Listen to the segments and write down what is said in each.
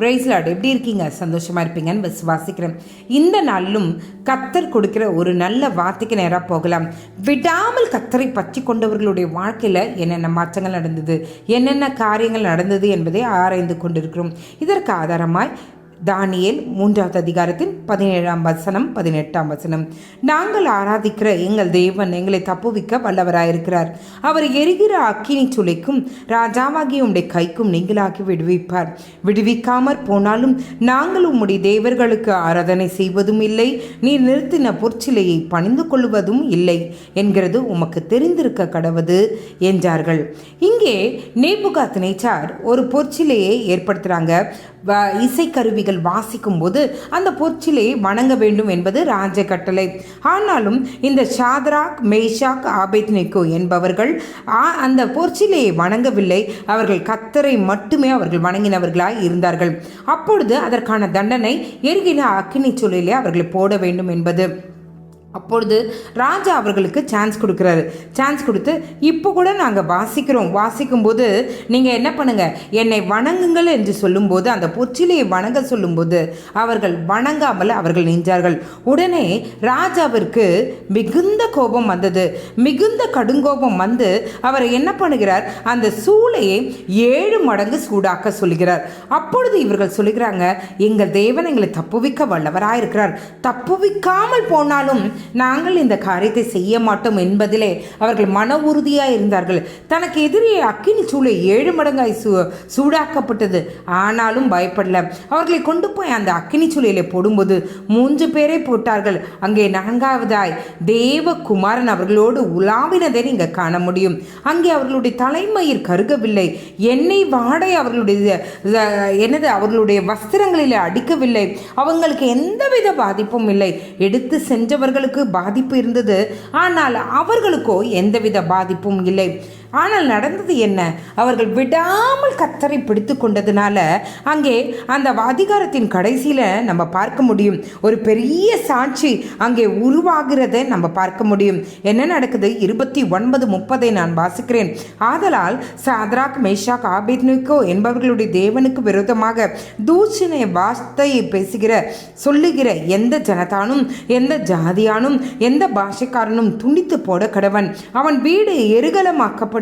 பிரைஸ்லாட் எப்படி இருக்கீங்க? சந்தோஷமாக இருப்பீங்கன்னு விசுவாசிக்கிறேன். இந்த நாளிலும் கத்தர் கொடுக்கிற ஒரு நல்ல வார்த்தைக்கு நேராக போகலாம். விடாமல் கத்தரை பற்றி கொண்டவர்களுடைய வாழ்க்கையில் என்னென்ன மாற்றங்கள் நடந்தது? என்னென்ன காரியங்கள் நடந்தது என்பதை ஆராய்ந்து கொண்டிருக்கிறோம். இதற்கு ஆதாரமாய் தானியேல் மூன்றாவது அதிகாரத்தின் பதினேழாம் வசனம் பதினெட்டாம் வசனம். நாங்கள் ஆராதிக்கிற எங்கள் தேவன் எங்களை தப்புவிக்க வல்லவராயிருக்கிறார். அவர் எரிகிற அக்கினி சுளைக்கும் ராஜாவாகிய உடைய கைக்கும் நீங்களாகி விடுவிப்பார். விடுவிக்காமற் போனாலும் நாங்கள் உம்முடைய தேவர்களுக்கு ஆராதனை செய்வதும் இல்லை. நீ நிறுத்தின பொற்சிலையை பணிந்து கொள்வதும் இல்லை. என்கிறது உமக்கு தெரிந்திருக்க கடவது என்றார்கள். இங்கே நேபுகாத் நேச்சார் ஒரு பொற்சிலையை ஏற்படுத்துகிறாங்க வ- இசைக்கருவிகள் வாசிக்கும் போது அந்த பொற்சிலை வணங்க வேண்டும் என்பது ராஜ கட்டளை ஆனாலும் இந்த ஷாத்ராக் மேஷாக் ஆபேத்னிகோ என்பவர்கள் அந்த பொற்சிலையை வணங்கவில்லை. அவர்கள் கத்தரை மட்டுமே அவர்கள் வணங்கினவர்களாய் இருந்தார்கள். அப்பொழுது அதற்கான தண்டனை எரிகின அக்கினி சூழலே அவர்களை போட வேண்டும் என்பது. அப்பொழுது ராஜா அவர்களுக்கு சான்ஸ் கொடுக்குறாரு. சான்ஸ் கொடுத்து இப்போ கூட நாங்கள் வாசிக்கிறோம். வாசிக்கும்போது நீங்கள் என்ன பண்ணுங்க? என்னை வணங்குங்கள் என்று சொல்லும்போது அந்த பொச்சிலையை வணங்க சொல்லும்போது அவர்கள் வணங்காமல் அவர்கள் நின்றார்கள். உடனே ராஜாவிற்கு மிகுந்த கோபம் வந்தது. மிகுந்த கடுங்கோபம் வந்து அவர் என்ன பண்ணுகிறார்? அந்த சூளையை ஏழு மடங்கு சூடாக்க சொல்கிறார். அப்பொழுது இவர்கள் சொல்லுகிறாங்க எங்கள் தேவன் எங்களை தப்புவிக்க வல்லவராயிருக்கிறார். தப்புவிக்காமல் போனாலும் நாங்கள் இந்த காரியத்தை செய்ய மாட்டோம் என்பதிலே அவர்கள் மன உறுதியாக இருந்தார்கள். தனக்கு எதிரே அக்கினி சூளை ஏழு மடங்காய் சூ சூடாக்கப்பட்டது. ஆனாலும் பயப்படல. அவர்களை கொண்டு போய் அந்த அக்கினி சூளையிலே போடும்போது மூன்று பேரை போட்டார்கள். அங்கே நான்காவதாய் தேவகுமாரன் அவர்களோடு உலாவினதை நீங்கள் காண முடியும். அங்கே அவர்களுடைய தலைமயிர் கருகவில்லை. எண்ணெய் வாடை அவர்களுடைய என்னது அவர்களுடைய வஸ்திரங்களில் அடிக்கவில்லை. அவங்களுக்கு எந்தவித பாதிப்பும் இல்லை. எடுத்து சென்றவர்களுக்கு பாதிப்பு இருந்தது. ஆனால் அவர்களுக்கோ எந்தவித பாதிப்பும் இல்லை. ஆனால் நடந்தது என்ன? அவர்கள் விடாமல் கத்தரை பிடித்து கொண்டதுனால அங்கே அந்த அதிகாரத்தின் கடைசியில் நம்ம பார்க்க முடியும். ஒரு பெரிய சாட்சி அங்கே உருவாகிறத நம்ம பார்க்க முடியும். என்ன நடக்குது? இருபத்தி ஒன்பது முப்பதை நான் வாசிக்கிறேன். ஆதலால் சாத்ராக் மேஷாக் ஆபேத்னிகோ என்பவர்களுடைய தேவனுக்கு விரோதமாக தூஷணை வார்த்தையை பேசுகிற சொல்லுகிற எந்த ஜனதானும் எந்த ஜாதியானும் எந்த பாஷைக்காரனும் துணித்து போட கடவன். அவன் வீடு எருகலமாக்கப்படும்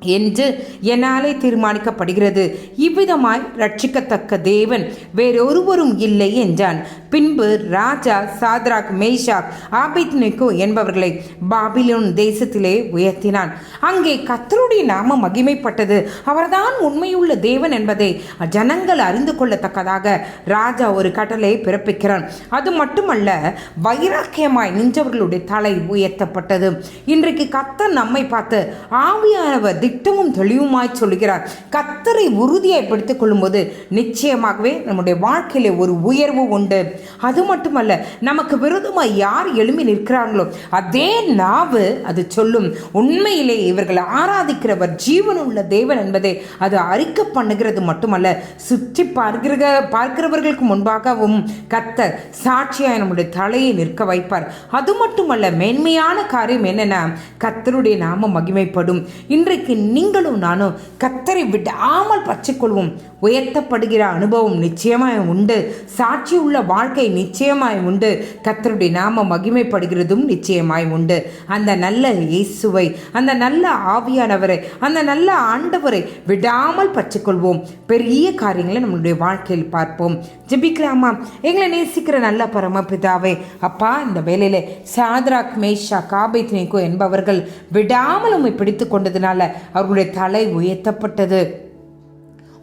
என்று என்னாலே தீர்மானிக்கப்படுகிறது. இவ்விதமாய் ரட்சிக்கத்தக்க தேவன் வேறொருவரும் இல்லை என்றான். பின்பு ராஜா சாத்ராக் மேஷாக் ஆபித்னிக்கு என்பவர்களை பாபிலோன் தேசத்திலே உயர்த்தினான். அங்கே கத்தருடைய நாம மகிமைப்பட்டது. அவர்தான் உண்மையுள்ள தேவன் என்பதை ஜனங்கள் அறிந்து கொள்ளத்தக்கதாக ராஜா ஒரு கட்டளை பிறப்பிக்கிறான். அது மட்டுமல்ல வைராக்கியமாய் நின்றவர்களுடைய தலை உயர்த்தப்பட்டது. இன்றைக்கு கத்தர் நம்மை பார்த்து ஆவியானவர் திட்டமும் தெளிவுமாய் சொல்கிறார். கத்தரை உறுதியாய் பிடித்துக் கொள்ளும்போது நிச்சயமாகவே நம்முடைய வாழ்க்கையில ஒரு உயர்வு உண்டு. அது மட்டுமல்ல நமக்கு விரோதமாக யார் எழும்பி நிற்கிறாங்களோ அதே நாவு அது சொல்லும். உண்மையிலே இவர்கள் ஆராதிக்கிறவர் ஜீவன் உள்ள தேவன் என்பதை அது அறிக்கை பண்ணுகிறது மட்டுமல்ல சுற்றி பார்க்கிற பார்க்கிறவர்களுக்கு முன்பாகவும் கத்தர் சாட்சியாக நம்முடைய தலையை நிற்க வைப்பார். அது மட்டுமல்ல மேன்மையான காரியம் என்னன்னா கத்தருடைய நாம மகிமைப்படும். இன்றைக்கு நீங்களும் நானும் கத்தரை விடாமல் பற்றிக்கொள்வோம். உயர்த்தப்படுகிற அனுபவம் நிச்சயமாக உண்டு. சாட்சி உள்ள வாழ்க்கை வாழ்க்கை நிச்சயமாய் உண்டு. கத்தருடைய நாம மகிமைப்படுகிறதும் நிச்சயமாய் உண்டு. அந்த நல்ல இயேசுவை அந்த நல்ல ஆவியானவரை அந்த நல்ல ஆண்டவரை விடாமல் பற்றிக்கொள்வோம். பெரிய காரியங்களை நம்மளுடைய வாழ்க்கையில் பார்ப்போம். ஜெபிக்கலாமா? எங்களை நேசிக்கிற நல்ல பரமபிதாவே அப்பா இந்த வேலையில சாத்ராக் மேஷா காபேத் நேகோ என்பவர்கள் விடாமல் உண்மை பிடித்து கொண்டதுனால அவர்களுடைய தலை உயர்த்தப்பட்டது.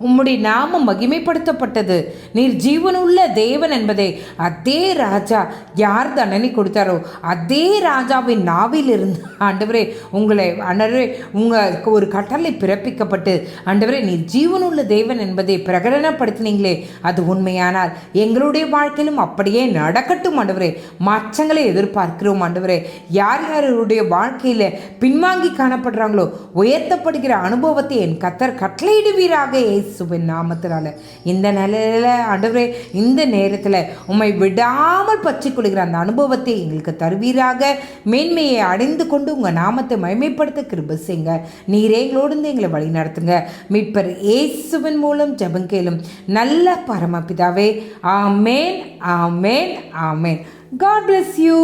உம்முடைய நாமம் மகிமைப்படுத்தப்பட்டது. நீர் ஜீவனுள்ள தேவன் என்பதை அதே ராஜா யார் தண்டனை கொடுத்தாரோ அதே ராஜாவின் நாவில் இருந்து ஆண்டவரே உங்களை ஆண்டவரே உங்களுக்கு ஒரு கட்டளை பிறப்பிக்கப்பட்டு ஆண்டவரே நீர் ஜீவனுள்ள தேவன் என்பதை பிரகடனப்படுத்தினீங்களே அது உண்மையானால் எங்களுடைய வாழ்க்கையிலும் அப்படியே நடக்கட்டும் ஆண்டவரே. மாற்றங்களை எதிர்பார்க்கிறோம் ஆண்டவரே. யார் யாருடைய வாழ்க்கையில் பின்வாங்கி காணப்படுறாங்களோ உயர்த்தப்படுகிற அனுபவத்தை என் கத்தர் கட்டளையிடுவீராக இயேசு இயேசுவின் நாமத்தினால. இந்த நிலையில் ஆண்டவரே இந்த நேரத்தில் உம்மை விடாமல் பற்றி கொள்கிற அந்த அனுபவத்தை எங்களுக்கு தருவீராக. மேன்மையை அடைந்து கொண்டு உங்கள் நாமத்தை மயமைப்படுத்த கிருப செய்யுங்க. நீரே எங்களோடு இருந்து எங்களை வழி நடத்துங்க. மீட்பர் இயேசுவின் மூலம் ஜெபங்கேலும் நல்ல பரமபிதாவே. ஆமேன் ஆமேன் ஆமேன். God bless you